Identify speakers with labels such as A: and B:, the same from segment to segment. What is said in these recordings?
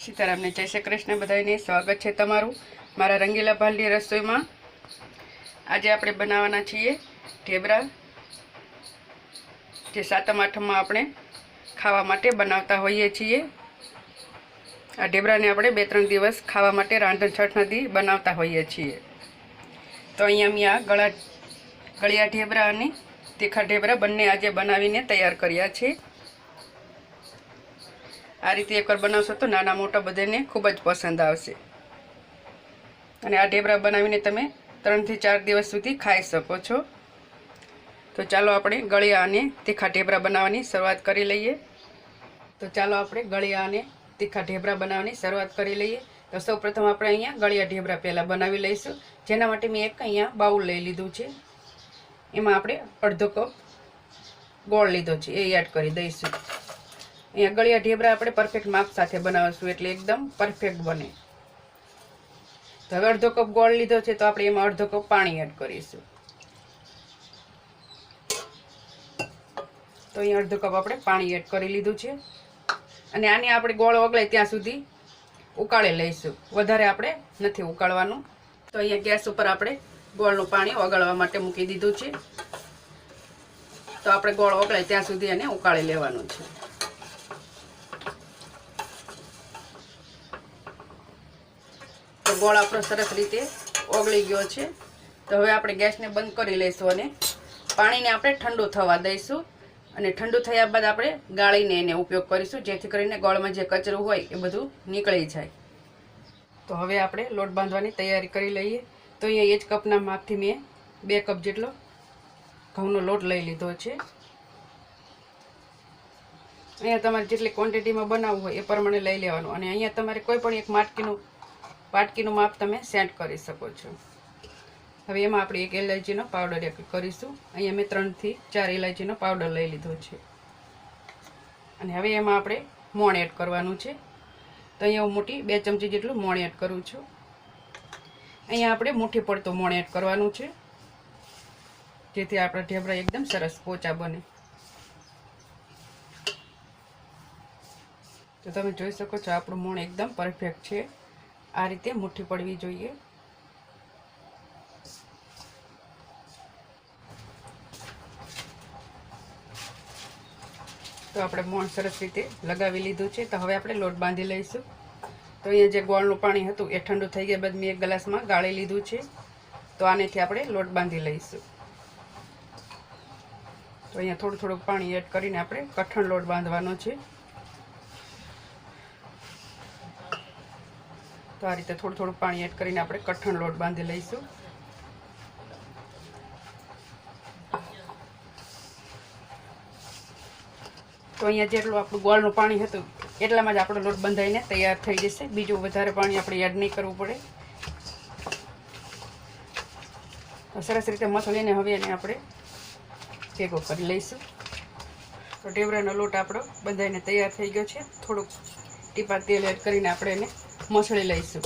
A: સીતારામને જય શ્રી કૃષ્ણ બધાને સ્વાગત છે તમારું મારા રંગીલા ભાલની રસોઈમાં. આજે આપણે બનાવવાના છીએ ઢેબરા, જે સાતમ આઠમમાં આપણે ખાવા માટે બનાવતા હોઈએ છીએ. આ ઢેબરાને આપણે બે ત્રણ દિવસ ખાવા માટે રાંધણ છઠ બનાવતા હોઈએ છીએ. તો અહીંયા મેં આ ગળા, ગળિયા ઢેબરા અને તીખા ઢેબરા બંને આજે બનાવીને તૈયાર કર્યા છે. આ રીતે એકવાર બનાવશો તો નાના મોટા બધાને ખૂબ જ પસંદ આવશે. અને આ ઢેબરા બનાવીને તમે ત્રણથી ચાર દિવસ સુધી ખાઈ શકો છો. તો ચાલો આપણે ગળિયા અને તીખા ઢેબરા બનાવવાની શરૂઆત કરી લઈએ. તો ચાલો આપણે ગળિયા અને તીખા ઢેબરા બનાવવાની શરૂઆત કરી લઈએ. તો સૌ પ્રથમ આપણે અહીંયા ગળિયા ઢેબરા પહેલાં બનાવી લઈશું. જેના માટે મેં એક અહીંયા બાઉલ લઈ લીધું છે. એમાં આપણે અડધો કપ ગોળ લીધો છે. એ એડ કરી દઈશું. અહીંયા ગળિયા ઢેબરા આપણે પરફેક્ટ માપ સાથે બનાવીશું એટલે એકદમ પરફેક્ટ બને. તો હવે અડધો કપ ગોળ લીધો છે તો આપણે એમાં અડધો કપ પાણી એડ કરીશું. તો અહીંયા અડધો કપ આપણે પાણી એડ કરી લીધું છે. અને આને આપણે ગોળ ઓગળે ત્યાં સુધી ઉકાળી લઈશું. વધારે આપણે નથી ઉકાળવાનું. તો અહીંયા ગેસ ઉપર આપણે ગોળનું પાણી ઓગળવા માટે મૂકી દીધું છે. તો આપણે ગોળ ઓગળે ત્યાં સુધી એને ઉકાળી લેવાનું છે. ગોળ આપણો સરસ રીતે ઓગળી ગયો છે. તો હવે આપણે ગેસને બંધ કરી લઈશું અને પાણીને આપણે ઠંડુ થવા દઈશું. અને ઠંડુ થયા બાદ આપણે ગાળીને એને ઉપયોગ કરીશું, જેથી કરીને ગોળમાં જે કચરું હોય એ બધું નીકળી જાય. તો હવે આપણે લોટ બાંધવાની તૈયારી કરી લઈએ. તો અહીંયા એ જ કપના માપથી મેં બે કપ જેટલો ઘઉંનો લોટ લઈ લીધો છે. અહીંયા તમારે જેટલી ક્વોન્ટિટીમાં બનાવવું હોય એ પ્રમાણે લઈ લેવાનું. અને અહીંયા તમારે કોઈ પણ એક માટકીનું વાટકીનું માપ તમે સેટ કરી શકો છો. હવે એમાં આપણે એક ઇલાયચીનો પાવડર એડ કરીશું. અહીંયા મેં ત્રણથી ચાર ઇલાયચીનો પાવડર લઈ લીધો છે. અને હવે એમાં આપણે મોણ એડ કરવાનું છે. તો અહીંયા હું મોટી બે ચમચી જેટલું મોણ એડ કરું છું. અહીંયા આપણે મુઠ્ઠી પડતું મોણ એડ કરવાનું છે. જેથી આપણા ઢેબરા એકદમ સરસ પોચા બને. તો તમે જોઈ શકો છો આપણું મોણ એકદમ પરફેક્ટ છે. આ રીતે મુઠ્ઠી પડવી જોઈએ. તો આપણે મોણ સરસ રીતે લગાવી લીધું છે. તો હવે આપણે લોટ બાંધી લઈશું. તો અહીંયા જે ગોળનું પાણી હતું એ ઠંડુ થઈ ગયા બાદ મેં એક ગ્લાસમાં ગાળી લીધું છે. તો આનેથી આપણે લોટ બાંધી લઈશું. તો અહીંયા થોડું થોડું પાણી એડ કરીને આપણે કઠણ લોટ બાંધવાનો છે. તો આ રીતે થોડું થોડું પાણી એડ કરીને આપણે કઠણ લોટ બાંધી લઈશું. તો અહીંયા જેટલું આપણું ગોળનું પાણી હતું, એટલામાં જ આપણો લોટ બંધાઈને તૈયાર થઈ જશે. બીજું વધારે પાણી આપણે એડ નહીં કરવું પડે. સરસ રીતે મસળીને હવે એને આપણે ભેગો કરી લઈશું. તો ટેવરાનો લોટ આપણો બંધાઈને તૈયાર થઈ ગયો છે. થોડુંક ટીપા તેલ એડ કરીને આપણે એને મસળી લઈશું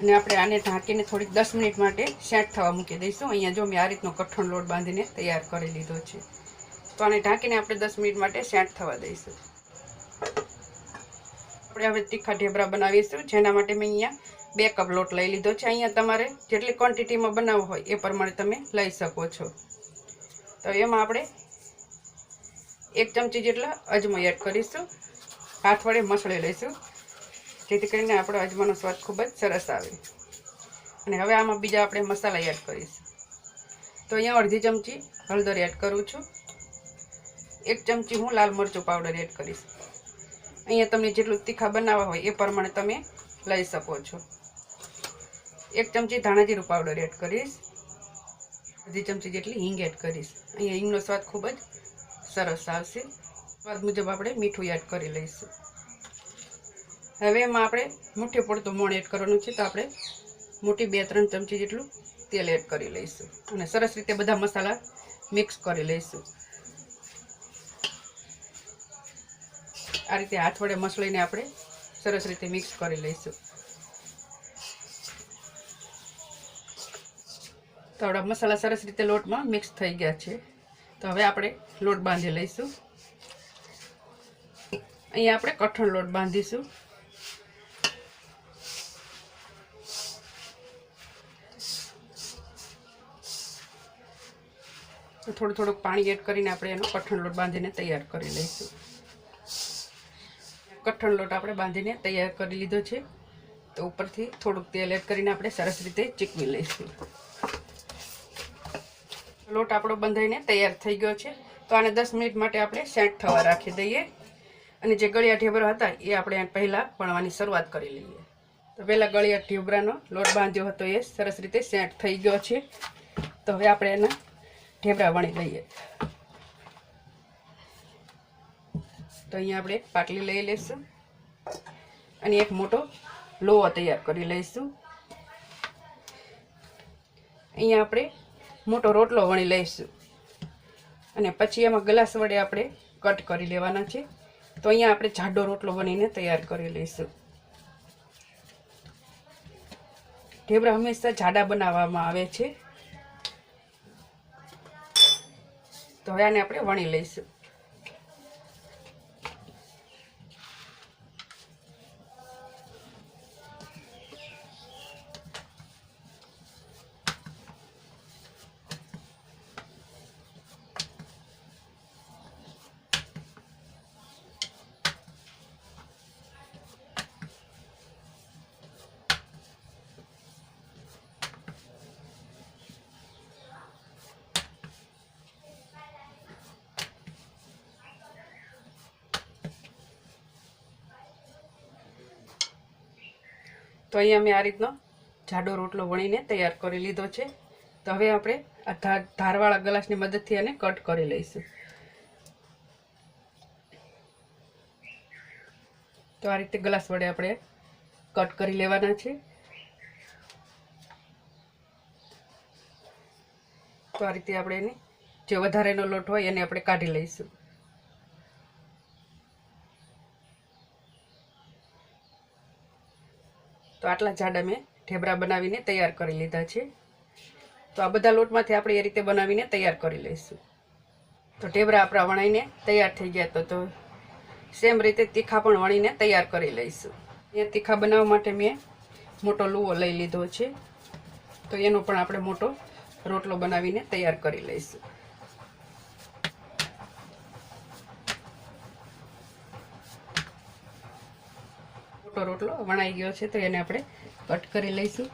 A: અને આપણે આને ઢાંકીને થોડીક દસ મિનિટ માટે સેટ થવા મૂકી દઈશું. અહીંયા જો મેં આ રીતનો કઠણ લોટ બાંધીને તૈયાર કરી લીધો છે. તો આને ઢાંકીને આપણે દસ મિનિટ માટે સેટ થવા દઈશું. આપણે હવે તીખા ઢેબરા બનાવીશું, જેના માટે મેં અહીંયા બે કપ લોટ લઈ લીધો છે. અહીંયા તમારે જેટલી ક્વોન્ટિટીમાં બનાવવો હોય એ પ્રમાણે તમે લઈ શકો છો. તો એમાં આપણે એક ચમચી જેટલા અજમો એડ કરીશું. હાથ વડે મસળી લઈશું. જેથી કરીને આપણો અજમાનો સ્વાદ ખૂબ જ સરસ આવે. અને હવે આમાં બીજા આપણે મસાલા એડ કરીશું. તો અહીંયા અડધી ચમચી હળદર એડ કરું છું. એક ચમચી હું લાલ મરચું પાવડર એડ કરીશ. અહીંયા તમને જેટલું તીખા બનાવવા હોય એ પ્રમાણે તમે લઈ શકો છો. એક ચમચી ધાણાજીરું પાવડર એડ કરીશ. અડધી ચમચી જેટલી હિંગ એડ કરીશ. અહીંયા હિંગનો સ્વાદ ખૂબ જ સરસ આવશે. સ્વાદ મુજબ આપણે મીઠું એડ કરી લઈશું. હવે એમાં આપણે મુઠ્ઠી પડતો મોણ એડ કરવાનું છે તો આપણે મોટી બે ત્રણ ચમચી જેટલું તેલ એડ કરી લઈશું. અને સરસ રીતે બધા મસાલા મિક્સ કરી લઈશું. આ રીતે હાથ વડે મસળીને આપણે સરસ રીતે મિક્સ કરી લઈશું. તો આપણા મસાલા સરસ રીતે લોટમાં મિક્સ થઈ ગયા છે. તો હવે આપણે લોટ બાંધી લઈશું. અહીંયા આપણે કઠણ લોટ બાંધીશું. થોડું થોડુંક પાણી એડ કરીને આપણે એનો કઠણ લોટ બાંધીને તૈયાર કરી લઈશું. કઠણ લોટ આપણે બાંધીને તૈયાર કરી લીધો છે. તો ઉપરથી થોડુંક તેલ એડ કરીને આપણે સરસ રીતે ચીકવી લઈશું. લોટ આપણો બંધાઈને તૈયાર થઈ ગયો છે. તો આને દસ મિનિટ માટે આપણે સેટ થવા રાખી દઈએ. અને જે ગળિયા ઢેબરા હતા, એ આપણે પહેલાં ભણવાની શરૂઆત કરી લઈએ. તો પહેલાં ગળિયા ઢેબરાનો લોટ બાંધ્યો હતો એ સરસ રીતે સેટ થઈ ગયો છે. તો હવે આપણે એના ઢેબરા વણી લઈએ. તો અહીંયા આપણે પાટલી લઈ લઈશું. અને એક મોટો લોવો તૈયાર કરી લઈશું. અહીંયા આપણે મોટો રોટલો વણી લઈશું. અને પછી એમાં ગ્લાસ વડે આપણે કટ કરી લેવાના છે. તો અહીંયા આપણે જાડો રોટલો બનીને તૈયાર કરી લઈશું. ઢેબરા હંમેશા જાડા બનાવવામાં આવે છે. તો હવે આને આપણે વણી લઈશું. તો અહીંયા મેં આ રીતનો જાડો રોટલો વણીને તૈયાર કરી લીધો છે. તો હવે આપણે આ ધાર, ધારવાળા ગ્લાસની મદદથી આને કટ કરી લઈશું. તો આ રીતે ગ્લાસ વડે આપણે કટ કરી લેવાના છે. તો આ રીતે આપણે એને જે વધારેનો લોટ હોય એને આપણે કાઢી લઈશું. તો આટલા જાડા મેં ઢેબરા બનાવીને તૈયાર કરી લીધા છે. તો આ બધા લોટમાંથી આપણે એ રીતે બનાવીને તૈયાર કરી લઈશું. તો ઢેબરા આપણા વણાઈને તૈયાર થઈ ગયા તો તો સેમ રીતે તીખા પણ વણીને તૈયાર કરી લઈશું. એ તીખા બનાવવા માટે મેં મોટો લુવો લઈ લીધો છે. તો એનો પણ આપણે મોટો રોટલો બનાવીને તૈયાર કરી લઈશું. મોટો રોટલો વણાઈ ગયો છે, તો એને આપણે કટ કરી લઈશું.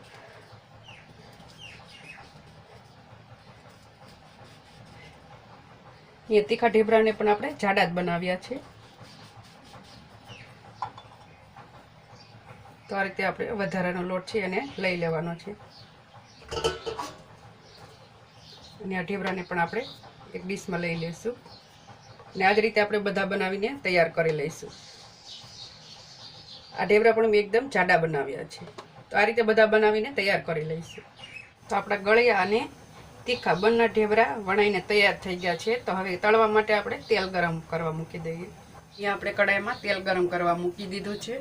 A: એ તીખા ઢેબરાને પણ આપણે જાડા જ બનાવ્યા છે. તો આ રીતે આપણે વધારાનો લોટ છે, એને લઈ લેવાનો છે. અને આ ઢેબરાને પણ આપણે એક ડીશમાં લઈ લઈશું. અને આ જ રીતે આપણે બધા બનાવીને તૈયાર કરી લઈશું. આ ઢેબરા પણ મેં એકદમ જાડા બનાવ્યા છે. તો આ રીતે બધા બનાવીને તૈયાર કરી લઈશું. તો આપણા ગળ્યા અને તીખા બંને ઢેબરા વણાઈને તૈયાર થઈ ગયા છે. તો હવે તળવા માટે આપણે તેલ ગરમ કરવા મૂકી દઈએ. અહીંયા આપણે કડાઈમાં તેલ ગરમ કરવા મૂકી દીધું છે.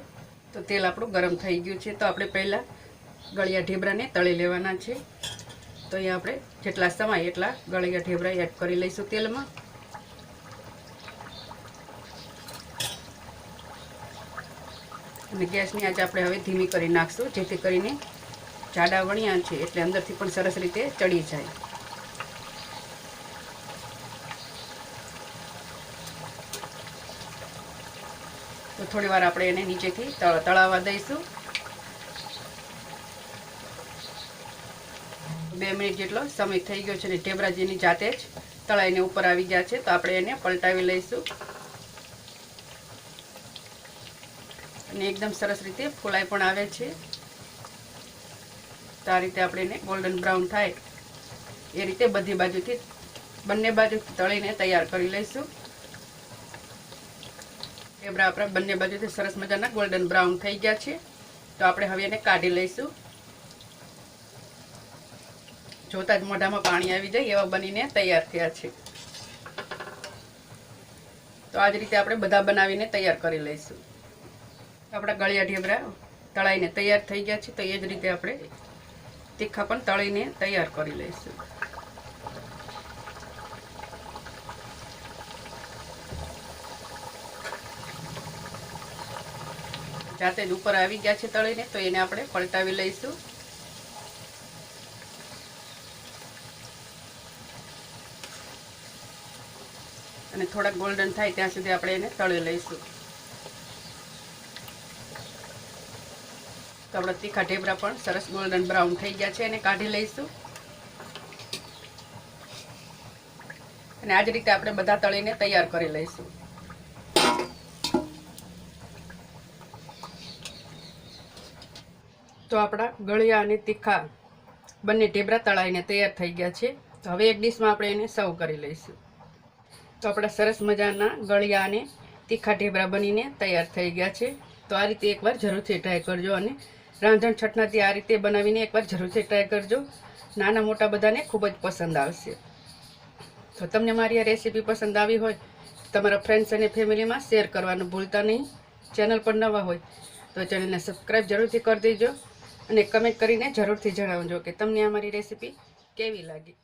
A: તો તેલ આપણું ગરમ થઈ ગયું છે. તો આપણે પહેલાં ગળિયા ઢેબરાને તળી લેવાના છે. તો અહીંયા આપણે જેટલા સમય એટલા ગળિયા ઢેબરા એડ કરી લઈશું તેલમાં. અને ગેસની આંચ આપણે હવે ધીમી કરી નાખશું, જેથી કરીને જાડા વણ્યા છે એટલે અંદરથી પણ સરસ રીતે ચડી જાય. તો થોડી વાર આપણે એને નીચેથી તળ, તળાવવા દઈશું. બે મિનિટ જેટલો સમય થઈ ગયો છે અને ઢેબરાજીની જાતે જ તળાઈને ઉપર આવી ગયા છે, તો આપણે એને પલટાવી લઈશું. અને એકદમ સરસ રીતે ફોલાઈ પણ આવે છે. તો આ રીતે આપણે એને ગોલ્ડન બ્રાઉન થાય. એ રીતે બધી બાજુથી, બંને બાજુ તળીને તૈયાર કરી લઈશું. ઢેબરા આપણા બંને બાજુથી સરસ મજાના ગોલ્ડન બ્રાઉન થઈ ગયા છે. તો આપણે હવે એને કાઢી લઈશું. જોતા જ મોઢામાં પાણી આવી જાય એવા બનીને તૈયાર થયા છે. તો આ જ રીતે આપણે બધા બનાવીને તૈયાર કરી લઈશું. આપણા ગળિયા ઢેબરા તળાઈને તૈયાર થઈ ગયા છે, તો એ જ રીતે આપણે તીખા પણ તળીને તૈયાર કરી લઈશું. જાતે જ ઉપર આવી ગયા છે તળીને, તો એને આપણે પલટાવી લઈશું. અને થોડાક ગોલ્ડન થાય ત્યાં સુધી આપણે એને તળી લઈશું. તો આપણા પણ સરસ ગોલ્ડન બ્રાઉન થઈ ગયા છે, એને કાઢી લઈશું. અને આ રીતે આપણે બધા તળીને તૈયાર કરી લઈશું. તો આપણા ગળિયા અને તીખા બંને ઢેબરા તળાઈને તૈયાર થઈ ગયા છે. તો હવે એક ડીશમાં આપણે એને સર્વ કરી લઈશું. તો આપણા સરસ મજાના ગળિયા અને તીખા ઢેબરા બનીને તૈયાર થઈ ગયા છે. તો આ રીતે એકવાર જરૂરથી ટ્રાય કરજો અને રાંધણ છટનાથી આ રીતે બનાવીને એકવાર જરૂરથી ટ્રાય કરજો. નાના મોટા બધાને ખૂબ જ પસંદ આવશે. તો તમને મારી આ રેસીપી પસંદ આવી હોય, તમારા ફ્રેન્ડ્સ અને ફેમિલીમાં શેર કરવાનું ભૂલતા નહીં. ચેનલ પર નવા હોય, તો ચેનલને સબસ્ક્રાઈબ જરૂરથી કરી દેજો અને કમેન્ટ કરીને જરૂરથી જણાવજો કે તમને આ મારી રેસીપી કેવી લાગી.